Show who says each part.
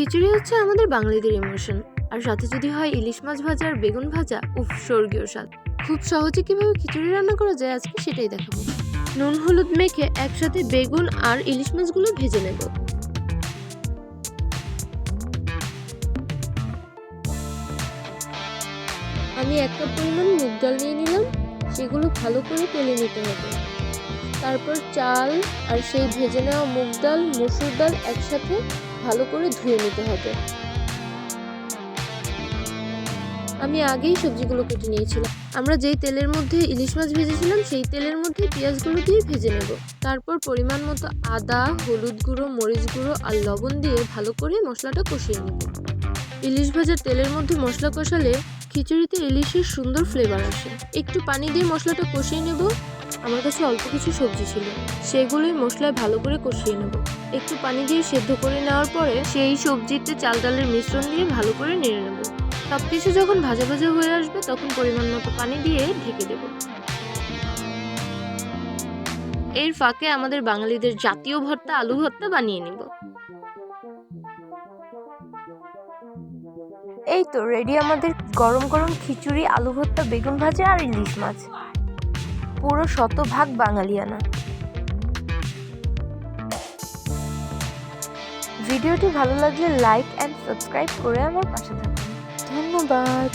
Speaker 1: খিচুড়ি হচ্ছে আমাদের বাঙালিদের ইমোশন আর সাথে যদি হয় ইলিশ মাছ ভাজা আর বেগুন ভাজা, উফ, স্বর্গীয় স্বাদ। খুব সহজে কীভাবে খিচুড়ি রান্না করা যায় আজকে সেটাই দেখাবো। নুন হলুদ মেখে একসাথে বেগুন আর ইলিশ মাছগুলো ভেজে নেব। আমি এক কাপ পরিমাণ মুগ ডাল নিয়ে নিলাম। সেগুলো ভালো করে তেলে নিতে হবে। তারপর চাল আর সেই ভেজে নেওয়া মুগ ডাল, মসুর ডাল একসাথে ভালো করে ধুয়ে নিতে হবে। আমি আগেই সবজিগুলো কেটে নিয়েছিলাম। আমরা যেই তেলের মধ্যে ইলিশ মাছ ভেজেছিলাম, সেই তেলের মধ্যে পেঁয়াজগুলো দিয়ে ভেজে নেব। তারপর পরিমাণ মতো আদা, হলুদ গুঁড়ো, মরিচ গুঁড়ো আর লবণ দিয়ে ভালো করে মশলাটা কষিয়ে নেব। ইলিশ ভাজার তেলের মধ্যে মশলা কষালে খিচুড়িতে ইলিশের সুন্দর ফ্লেভার আসে। একটু পানি দিয়ে মশলাটা কষিয়ে নেব। আমার কাছে অল্প কিছু সবজি ছিল। সেগুলোই মশলায় ভালো করে কষিয়ে নেব। একটু পানি দিয়ে সেদ্ধ করে নেওয়ার পরে সেই সবজিতে চাল ডালের মিশ্রণ দিয়ে ভালো করে নেড়ে নেব। সব কিছু যখন ভাজা ভাজা হয়ে আসবে, তখন পরিমাণ মতো পানি দিয়ে ঢেকে দেব। এর ফাঁকে আমাদের বাঙালিদের জাতীয় ভর্তা, আলু ভর্তা বানিয়ে নিব।
Speaker 2: এই তো রেডি আমাদের গরম গরম খিচুড়ি, আলু ভর্তা, বেগুন ভাজা আর ইলিশ মাছ। পুরো শতভাগ বাঙালিয়ানা। ভিডিওটি ভালো লাগলে লাইক অ্যান্ড সাবস্ক্রাইব করে আমার পাশে থাকুন। ধন্যবাদ।